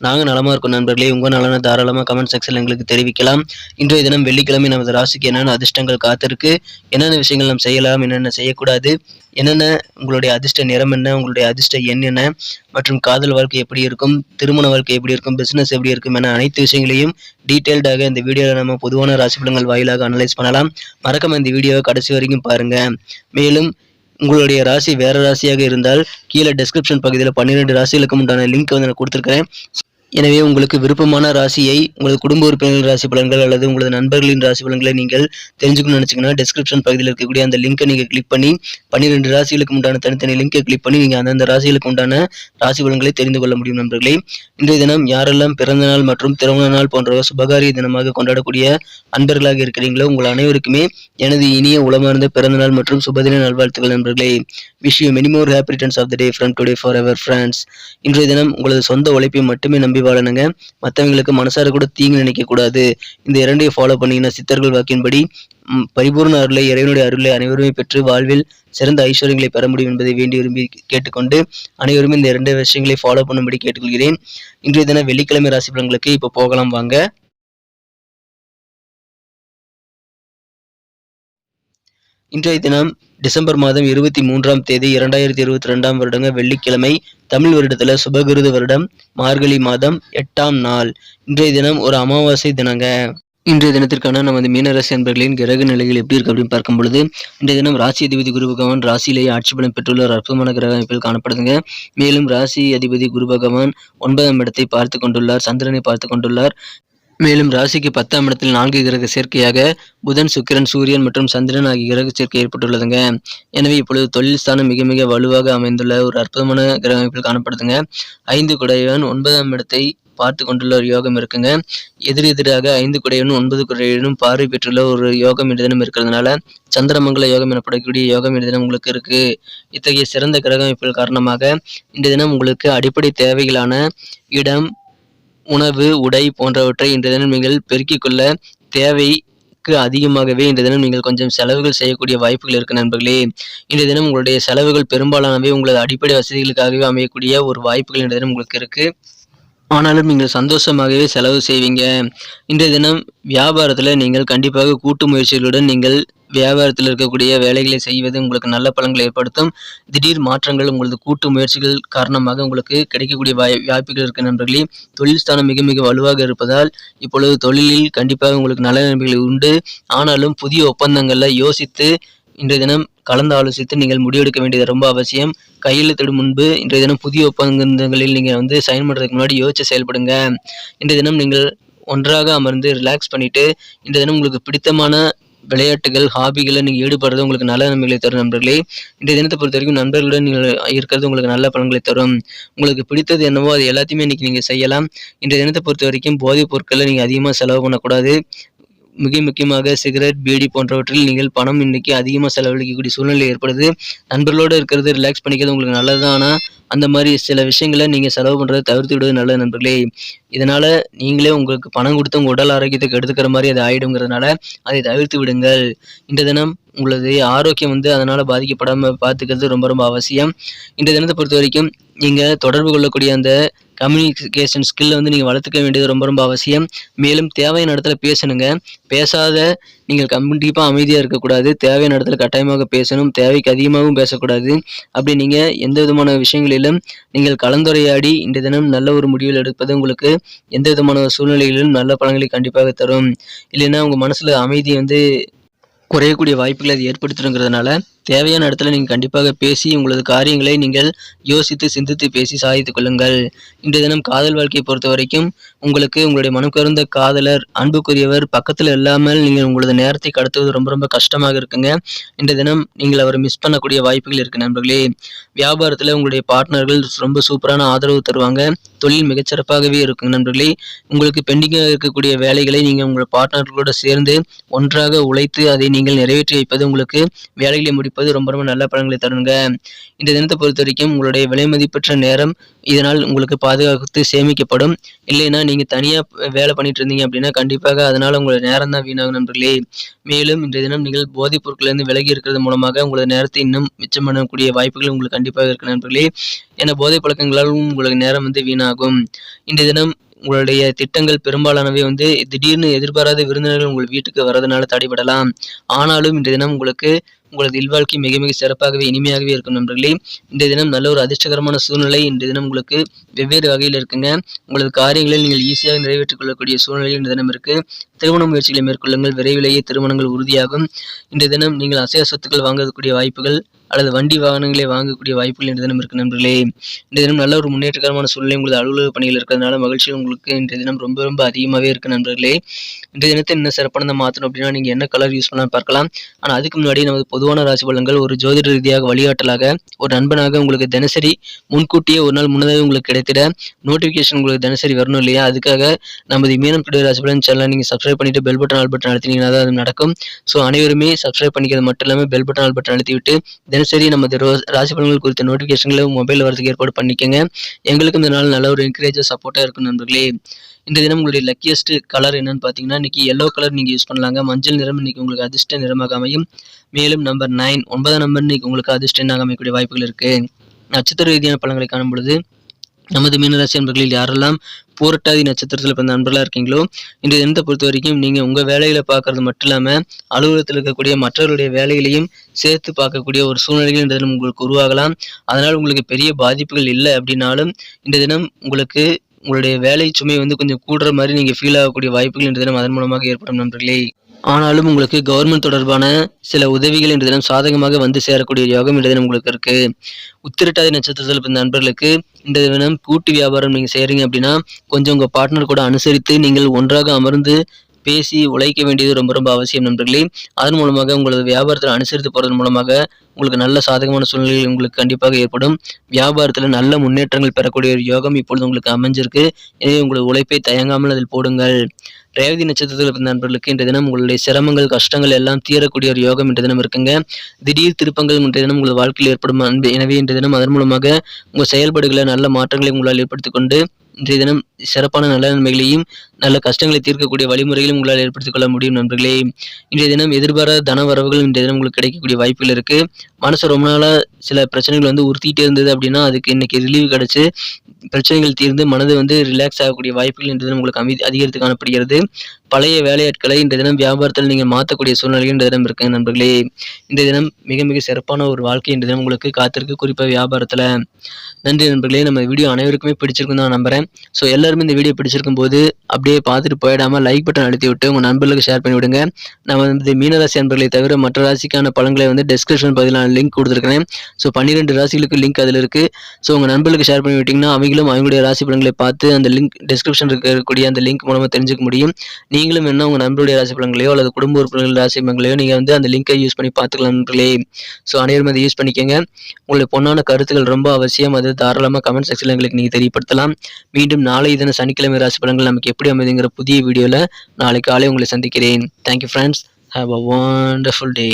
நாங்கள் நலமா இருக்கோம் நண்பர்களே. உங்கள் நலனை தாராளமாக கமெண்ட் செக்ஷனில் எங்களுக்கு தெரிவிக்கலாம். இன்றைய தினம் வெள்ளிக்கிழமை நமது ராசிக்கு என்னென்ன அதிர்ஷ்டங்கள் காத்திருக்கு என்னென்ன விஷயங்கள் நாம் செய்யலாம் என்னென்ன செய்யக்கூடாது என்னென்ன உங்களுடைய அதிர்ஷ்ட நிறம் என்ன உங்களுடைய அதிர்ஷ்ட எண் என்ன மற்றும் காதல் வாழ்க்கை எப்படி இருக்கும் திருமண வாழ்க்கை எப்படி இருக்கும் பிசினஸ் எப்படி இருக்கும் என அனைத்து விஷயங்களையும் டீட்டெயில்டாக இந்த வீடியோவில் நம்ம பொதுவான ராசி பலன்கள் வாயிலாக அனலைஸ் பண்ணலாம். மறக்காம இந்த வீடியோவை கடைசி வரைக்கும் பாருங்க. மேலும் உங்களுடைய ராசி வேற ராசியாக இருந்தால் கீழே டெஸ்கிரிப்ஷன் பகுதியில் பன்னிரெண்டு ராசிகளுக்கு உண்டான லிங்க் வந்து நான் கொடுத்துருக்கிறேன். எனவே உங்களுக்கு விருப்பமான ராசியை உங்களது குடும்ப உறுப்பினர்களின் ராசி பலன்கள் அல்லது உங்களது நண்பர்களின் ராசி பலன்களை நீங்கள் தெரிஞ்சுக்கணும்னு நினச்சிங்கன்னா டிஸ்கிரிப்ஷன் பகுதியில் இருக்கக்கூடிய அந்த லிங்கை நீங்கள் கிளிக் பண்ணி பன்னிரெண்டு ராசிகளுக்கு உண்டான தனித்தனி லிங்கை கிளிக் பண்ணி நீங்கள் அந்தந்த ராசிகளுக்கு உண்டான ராசி பலன்களை தெரிந்து கொள்ள முடியும் நண்பர்களே. இன்றைய தினம் யாரெல்லாம் பிறந்த நாள் மற்றும் திருமண நாள் போன்ற சுபகாரிய தினமாக கொண்டாடக்கூடிய அன்பர்களாக இருக்கிறீங்களோ உங்கள் அனைவருக்குமே எனது இனிய உளமார்ந்த பிறந்த நாள் மற்றும் சுபதின நல்வாழ்த்துக்கள் நண்பர்களே. Wish you many more happy returns of the day from today forever friends இன்றைய தினம் உங்களது சொந்த உழைப்பை மட்டுமே நம்பி வாழணுங்க மற்றவங்களுக்கு மனசார கூட தீங்கு நினைக்கக்கூடாது இந்த இரண்டையும் ஃபாலோ பண்ணீங்கன்னா சித்தர்கள் வாக்கின்படி பரிபூர்ண அருளை இறைவனுடைய அருளை அனைவருமே பெற்று வாழ்வில் சிறந்த ஐஸ்வர்யங்களை பெற முடியும் என்பதை வேண்டி விரும்பி கேட்டுக்கொண்டு அனைவருமே இந்த இரண்டு விஷயங்களை ஃபாலோ பண்ணும்படி கேட்டுக்கொள்கிறேன். இன்றைய தினம் வெள்ளிக்கிழமை ராசி பலன்களுக்கு இப்போ போகலாம் வாங்க. இன்றைய தினம் டிசம்பர் மாதம் இருபத்தி மூன்றாம் தேதி இரண்டாயிரத்தி இருபத்தி ரெண்டாம் வருடங்க வெள்ளிக்கிழமை தமிழ் வருடத்துல சுபகிருது வருடம் மார்கழி மாதம் எட்டாம் நாள். இன்றைய தினம் ஒரு அமாவாசை தினங்க. இன்றைய தினத்திற்கான நமது மீனராசி அன்பர்களின் கிரக நிலைகள் எப்படி இருக்கு அப்படின்னு பார்க்கும் பொழுது இன்றைய தினம் ராசி அதிபதி குரு பகவான் ராசியிலேயே ஆட்சி பலம் பெற்றுள்ள ஒரு அற்புதமான கிரக அமைப்பில் காணப்படுதுங்க. மேலும் ராசி அதிபதி குரு பகவான் ஒன்பதாம் இடத்தை பார்த்து கொண்டுள்ளார் சந்திரனை பார்த்து கொண்டுள்ளார். மேலும் ராசிக்கு பத்தாம் இடத்தில் நான்கு கிரக சேர்க்கையாக புதன் சுக்கிரன் சூரியன் மற்றும் சந்திரன் ஆகிய கிரக சேர்க்கை ஏற்பட்டுள்ளதுங்க. எனவே இப்பொழுது தொழில் ஸ்தானம் மிக மிக வலுவாக அமைந்துள்ள ஒரு அற்புதமான கிரக அமைப்பில் காணப்படுதுங்க. ஐந்து குடையவன் ஒன்பதாம் இடத்தை பார்த்து கொண்டுள்ள ஒரு யோகம் இருக்குங்க. எதிர் எதிராக ஐந்து குடையவனும் ஒன்பது குடையனும் பார்வை பெற்றுள்ள ஒரு யோகம் இந்த தினம் இருக்கிறதுனால சந்திரமங்கல யோகம் எனப்படக்கூடிய யோகம் இந்த தினம் உங்களுக்கு இருக்கு. இத்தகைய சிறந்த கிரக அமைப்புகள் காரணமாக இந்த தினம் உங்களுக்கு அடிப்படை தேவைகளான இடம் உணவு உடை போன்றவற்றை இன்றைய தினம் நீங்கள் பெருக்கிக் கொள்ள தேவைக்கு அதிகமாகவே இன்றைய தினம் நீங்கள் கொஞ்சம் செலவுகள் செய்யக்கூடிய வாய்ப்புகள் இருக்கு நண்பர்களே. இன்றைய தினம் உங்களுடைய செலவுகள் பெரும்பாலானவை உங்களது அடிப்படை வசதிகளுக்காகவே அமையக்கூடிய ஒரு வாய்ப்புகள் இன்றைய தினம் உங்களுக்கு இருக்கு. ஆனாலும் நீங்கள் சந்தோஷமாகவே செலவு செய்வீங்க. இன்றைய தினம் வியாபாரத்தில் நீங்கள் கண்டிப்பாக கூட்டு முயற்சிகளுடன் நீங்கள் வியாபாரத்தில் இருக்கக்கூடிய வேலைகளை செய்வது உங்களுக்கு நல்ல பலன்களை ஏற்படுத்தும். திடீர் மாற்றங்கள் உங்களது கூட்டு முயற்சிகள் காரணமாக உங்களுக்கு கிடைக்கக்கூடிய வாய் வாய்ப்புகள் இருக்கு நண்பர்களே. தொழில் ஸ்தானம் மிக மிக வலுவாக இருப்பதால் இப்பொழுது தொழிலில் கண்டிப்பாக உங்களுக்கு நல்ல நன்மைகள் உண்டு. ஆனாலும் புதிய ஒப்பந்தங்களில் யோசித்து இன்றைய தினம் கலந்து ஆலோசித்து நீங்கள் முடிவெடுக்க வேண்டியது ரொம்ப அவசியம். கையெழுத்திடும் முன்பு இன்றைய தினம் புதிய ஒப்பந்தங்களில் நீங்கள் வந்து சைன் பண்ணுறதுக்கு முன்னாடி யோசிச்சு செயல்படுங்க. இன்றைய தினம் நீங்கள் ஒன்றாக அமர்ந்து ரிலாக்ஸ் பண்ணிவிட்டு இன்றைய தினம் உங்களுக்கு பிடித்தமான விளையாட்டுகள் ஹாபிகளில் நீங்கள் ஈடுபடுறது உங்களுக்கு நல்ல நன்மைகளை தரும் நண்பர்களே. இன்றைய தினத்தை பொறுத்த வரைக்கும் நண்பர்களுடன் நீங்கள் இருக்கிறது உங்களுக்கு நல்ல பலன்களை தரும். உங்களுக்கு பிடித்தது என்னவோ அது எல்லாத்தையுமே இன்னைக்கு நீங்கள் செய்யலாம். இன்றைய தினத்தை பொறுத்த வரைக்கும் போதைப் பொருட்களை நீங்கள் அதிகமாக செலவு பண்ணக்கூடாது. மிக முக்கியமாக சிகரெட் பீடி போன்றவற்றில் நீங்கள் பணம் இன்னைக்கு அதிகமாக செலவழிக்கக்கூடிய சூழ்நிலை ஏற்படுது. நண்பர்களோடு இருக்கிறது ரிலாக்ஸ் பண்ணிக்கிறது உங்களுக்கு நல்லது அந்த மாதிரி சில விஷயங்களை நீங்கள் செலவு பண்ணுறதை தவிர்த்து விடுவது நல்லது நண்பர்களே. இதனால் நீங்களே உங்களுக்கு பணம் கொடுத்து உங்கள் உடல் ஆரோக்கியத்துக்கு எடுத்துக்கிற மாதிரி அது ஆகிடுங்கிறதுனால அதை தவிர்த்து விடுங்கள். இந்த தினம் உங்களது ஆரோக்கியம் வந்து அதனால் பாதிக்கப்படாமல் பார்த்துக்கிறது ரொம்ப ரொம்ப அவசியம். இந்த தினத்தை பொறுத்த வரைக்கும் நீங்கள் தொடர்பு கொள்ளக்கூடிய அந்த கம்யூனிகேஷன் ஸ்கில்லை வந்து நீங்கள் வளர்த்துக்க வேண்டியது ரொம்ப ரொம்ப அவசியம். மேலும் தேவையான இடத்துல பேசணுங்க. பேசாத நீங்கள் கண்டிப்பாக அமைதியாக இருக்கக்கூடாது. தேவையான இடத்துல கட்டாயமாக பேசணும். தேவைக்கு அதிகமாகவும் பேசக்கூடாது. அப்படி நீங்கள் எந்த விதமான விஷயங்களிலும் நீங்கள் கலந்துரையாடி இந்த தினம் நல்ல ஒரு முடிவில் எடுப்பது உங்களுக்கு எந்த விதமான சூழ்நிலைகளிலும் நல்ல பலன்களை கண்டிப்பாக தரும். இல்லைன்னா உங்கள் மனசில் அமைதி வந்து குறையக்கூடிய வாய்ப்புகளை அது ஏற்படுத்துங்கிறதுனால தேவையான இடத்துல நீங்கள் கண்டிப்பாக பேசி உங்களது காரியங்களை நீங்கள் யோசித்து சிந்தித்து பேசி சாதித்துக் கொள்ளுங்கள். இன்றைய தினம் காதல் வாழ்க்கையை பொறுத்த வரைக்கும் உங்களுக்கு உங்களுடைய மனம் கருந்த காதலர் அன்புக்குரியவர் பக்கத்தில் இல்லாமல் நீங்கள் உங்களது நேரத்தை கடத்துவது ரொம்ப ரொம்ப கஷ்டமாக இருக்குங்க. இன்றைய தினம் நீங்கள் அவரை மிஸ் பண்ணக்கூடிய வாய்ப்புகள் இருக்கு நண்பர்களே. வியாபாரத்தில் உங்களுடைய பார்ட்னர்கள் ரொம்ப சூப்பரான ஆதரவு தருவாங்க. தொழில் மிகச்சிறப்பாகவே இருக்கும் நண்பர்களே. உங்களுக்கு பெண்டிங்காக இருக்கக்கூடிய வேலைகளை நீங்கள் உங்கள் பார்ட்னர்களோடு சேர்ந்து ஒன்றாக உழைத்து அதை நீங்கள் நிறைவேற்றி வைப்பது உங்களுக்கு வேலைகளை முடி கடைபிடிப்பது ரொம்ப ரொம்ப நல்ல பலன்களை தருங்க. இந்த தினத்தை பொறுத்த வரைக்கும் உங்களுடைய விலை மதிப்பற்ற நேரம் இதனால் உங்களுக்கு பாதுகாத்து சேமிக்கப்படும். இல்லைன்னா நீங்கள் தனியாக வேலை பண்ணிட்டு இருந்தீங்க அப்படின்னா கண்டிப்பாக அதனால் உங்களோட நேரம் தான் வீணாகும் நண்பர்களே. மேலும் இன்றைய தினம் நீங்கள் போதைப் பொருட்களிலிருந்து விலகி இருக்கிறது மூலமாக உங்களது நேரத்தை இன்னும் மிச்சம் பண்ணக்கூடிய வாய்ப்புகள் உங்களுக்கு கண்டிப்பாக இருக்கு நண்பர்களே. ஏன்னா போதை பழக்கங்களாலும் உங்களுக்கு நேரம் வந்து வீணாகும். இன்றைய தினம் உங்களுடைய திட்டங்கள் பெரும்பாலானவை வந்து திடீர்னு எதிர்பாராத விருந்தினர்கள் உங்கள் வீட்டுக்கு வரதுனால தடைபடலாம். ஆனாலும் இன்றைய தினம் உங்களுக்கு உங்களது இல்வாழ்க்கை மிக மிக சிறப்பாகவே இனிமையாகவே இருக்கும் நண்பர்களே. இந்த தினம் நல்ல ஒரு அதிர்ஷ்டகரமான சூழ்நிலை. இந்த தினம் உங்களுக்கு வெவ்வேறு வகையில் இருக்குங்க. உங்களது காரியங்களில் நீங்கள் ஈஸியாக நிறைவேற்றிக் கொள்ளக்கூடிய சூழ்நிலை இந்த தினம் இருக்கு. திருமண முயற்சிகளை மேற்கொள்ளுங்கள். விரைவிலேயே திருமணங்கள் உறுதியாகும். இந்த தினம் நீங்கள் அசைய சொத்துக்கள் வாங்கக்கூடிய வாய்ப்புகள் அல்லது வண்டி வாகனங்களை வாங்கக்கூடிய வாய்ப்புகள் இந்த தினம் இருக்கு நண்பர்களே. இந்த தினம் நல்ல ஒரு முன்னேற்றகரமான சூழ்நிலை உங்களது அலுவலக பணிகள் இருக்கிறதுனால மகிழ்ச்சி உங்களுக்கு இன்றைய தினம் ரொம்ப ரொம்ப அதிகமாகவே இருக்கு நண்பர்களே. இன்றைய தினத்தை என்ன சிறப்பானதை மாற்றணும் அப்படின்னா நீங்கள் என்ன கலர் யூஸ் பண்ணலாம் பார்க்கலாம். ஆனால் அதுக்கு முன்னாடி நமது பொதுவான ராசி பலன்கள் ஒரு ஜோதிட ரீதியாக வழிகாட்டலாக. ஒரு நண்பனாக உங்களுக்கு தினசரி முன்கூட்டியே ஒரு நாள் முன்னதாகவே உங்களுக்கு கிடைத்திட நோட்டிஃபிகேஷன் உங்களுக்கு தினசரி வரணும் இல்லையா? அதுக்காக நமது மீனம் டுடே ராசி பலன் சேனலை நீங்கள் சப்ஸ்கிரைப் பண்ணிட்டு பெல் பட்டன் ஆல் பட்டன் அழுத்தினீங்கன்னா தான் அது நடக்கும். ஸோ அனைவருமே சப்ஸ்கிரைப் பண்ணிக்கிறது மட்டும் இல்லாமல் பெல் பட்டன் ஆல் பட்டன் அழுத்தி விட்டு தினசரி நமது ரோ ராசி பலன்கள் குறித்த நோட்டிஃபிகேஷன்களை மொபைல் வரதுக்கு ஏற்பாடு பண்ணிக்கோங்க. எங்களுக்கும் இந்த நாள் நல்ல ஒரு என்கரேஜாக சப்போர்ட்டாக இருக்கும் நண்பர்களே. இந்த தினம் உங்களுடைய லக்கியஸ்ட் கலர் என்னன்னு பார்த்தீங்கன்னா இன்னைக்கு எல்லோ கலர் நீங்கள் யூஸ் பண்ணலாங்க. மஞ்சள் நிறம் இன்னைக்கு உங்களுக்கு அதிர்ஷ்ட நிறமாக அமையும். மேலும் நம்பர் நைன் ஒன்பதாம் நம்பர் இன்னைக்கு உங்களுக்கு அதிர்ஷ்ட எண்ணாக அமையக்கூடிய வாய்ப்புகள் இருக்குது நட்சத்திர ரீதியான பழங்களை காணும் பொழுது நமது மீனராசி நண்பர்களில் யாரெல்லாம் பூரட்டாதி நட்சத்திரத்தில் பிறந்த நண்பர்களாக இருக்கீங்களோ இந்த தினத்தை பொறுத்த வரைக்கும் நீங்கள் உங்கள் வேலைகளை பார்க்கறது மட்டும் இல்லாமல் அலுவலகத்தில் இருக்கக்கூடிய மற்றவர்களுடைய வேலைகளையும் சேர்த்து பார்க்கக்கூடிய ஒரு சூழ்நிலைகள் இந்த தினம் உங்களுக்கு உருவாகலாம். அதனால் உங்களுக்கு பெரிய பாதிப்புகள் இல்லை அப்படின்னாலும் இந்த தினம் உங்களுக்கு உங்களுடைய வேலை சுமை வந்து கொஞ்சம் கூடுற மாதிரி நீங்கள் ஃபீல் ஆகக்கூடிய வாய்ப்புகள் இந்த தினம் அதன் மூலமாக ஏற்படும் நண்பர்களே. ஆனாலும் உங்களுக்கு கவர்மெண்ட் தொடர்பான சில உதவிகள் இன்று தினம் சாதகமாக வந்து சேரக்கூடிய யோகம் இன்று தினம் உங்களுக்கு இருக்கு. உத்திரட்டாதி நட்சத்திரத்தில் பிறந்த நண்பர்களுக்கு இந்த தினம் கூட்டு வியாபாரம் நீங்கள் செய்கிறீங்க அப்படின்னா கொஞ்சம் உங்கள் பார்ட்னர் கூட அனுசரித்து நீங்கள் ஒன்றாக அமர்ந்து பேசி உழைக்க வேண்டியது ரொம்ப ரொம்ப அவசியம் நண்பர்களே. அதன் மூலமாக உங்களது வியாபாரத்தில் அனுசரித்து போகிறதன் மூலமாக உங்களுக்கு நல்ல சாதகமான சூழ்நிலைகள் உங்களுக்கு கண்டிப்பாக ஏற்படும். வியாபாரத்தில் நல்ல முன்னேற்றங்கள் பெறக்கூடிய ஒரு யோகம் இப்பொழுது உங்களுக்கு அமைஞ்சிருக்கு. எனவே உங்களது உழைப்பை தயங்காமல் அதில் போடுங்கள். ரேவதி நட்சத்திரத்தில் பிறந்த நண்பர்களுக்கு இன்றைய தினம் உங்களுடைய சிரமங்கள் கஷ்டங்கள் எல்லாம் தீரக்கூடிய ஒரு யோகம் இன்றைய தினம் இருக்குங்க. திடீர் திருப்பங்கள் இன்றைய தினம் உங்கள் வாழ்க்கையில் ஏற்படும் அன்பு. எனவே இன்றைய தினம் அதன் மூலமாக உங்கள் செயல்பாடுகளை நல்ல மாற்றங்களை உங்களால் ஏற்படுத்திக் கொண்டு இன்றைய தினம் சிறப்பான நல்ல நன்மைகளையும் நல்ல கஷ்டங்களை தீர்க்கக்கூடிய வழிமுறைகளும் உங்களால் ஏற்படுத்திக் கொள்ள முடியும் நண்பர்களே. இன்றைய தினம் எதிர்பாராத தன வரவுகள் இன்றைய தினம் உங்களுக்கு கிடைக்கக்கூடிய வாய்ப்புகள் இருக்கு. மனசு ரொம்ப நாளாக சில பிரச்சனைகள் வந்து உறுத்திட்டே இருந்தது அப்படின்னா அதுக்கு இன்னைக்கு ரிலீவ் கிடைச்சு பிரச்சனைகள் தீர்ந்து மனது வந்து ரிலாக்ஸ் ஆகக்கூடிய வாய்ப்புகள் இன்றைய தினம் உங்களுக்கு அமைதி அதிகரித்து காணப்படுகிறது. பழைய வேலையாட்களை இந்த தினம் வியாபாரத்தில் நீங்கள் மாற்றக்கூடிய சூழ்நிலை இந்த தினம் இருக்கு நண்பர்களே. இந்த தினம் மிக மிக சிறப்பான ஒரு வாழ்க்கை இந்த தினம் உங்களுக்கு காத்திருக்கு. குறிப்பாக வியாபாரத்தில். நன்றி நண்பர்களே. நம்ம வீடியோ அனைவருக்குமே பிடிச்சிருக்கும் தான் நம்புறேன். ஸோ எல்லாருமே இந்த வீடியோ பிடிச்சிருக்கும் போது அப்படியே பார்த்துட்டு போயிடாமல் லைக் பட்டன் அழுத்தி விட்டு உங்கள் நண்பர்களுக்கு ஷேர் பண்ணி விடுங்க. நம்ம வந்து மீனராசி நண்பர்களை தவிர மற்ற ராசிக்கான பழங்களை வந்து டிஸ்கிரிப்ஷன் பதிலான லிங்க் கொடுத்துருக்கிறேன். ஸோ பன்னிரெண்டு ராசிகளுக்கு லிங்க் அதில் இருக்குது ஸோ உங்கள் நண்பர்களுக்கு ஷேர் பண்ணி விட்டிங்கன்னா அவங்களும் அவங்களுடைய ராசி படங்களை பார்த்து அந்த லிங்க் டிஸ்கிரிப்ஷன் இருக்கக்கூடிய அந்த லிங்க் மூலமாக தெரிஞ்சுக்க முடியும். நீங்களும் என்ன உங்கள் நண்பருடைய ராசி பலன்களையோ அல்லது குடும்ப உறுப்பினர்கள் ராசி பலன்களையோ நீங்கள் வந்து அந்த லிங்கை யூஸ் பண்ணி பார்த்துக்கலாம் நண்பர்களே. ஸோ அனைவரும் அதை யூஸ் பண்ணிக்கோங்க. உங்களுடைய பொண்ணான கருத்துக்கள் ரொம்ப அவசியம். அது தாராளமாக கமெண்ட் செக்ஷனில் எங்களுக்கு நீங்கள் தெரியப்படுத்தலாம். மீண்டும் நாளை தின சனிக்கிழமை ராசி பலன்கள் நமக்கு எப்படி அமைதுங்கிற புதிய வீடியோவில் நாளை காலை உங்களை சந்திக்கிறேன். Thank you friends have a wonderful day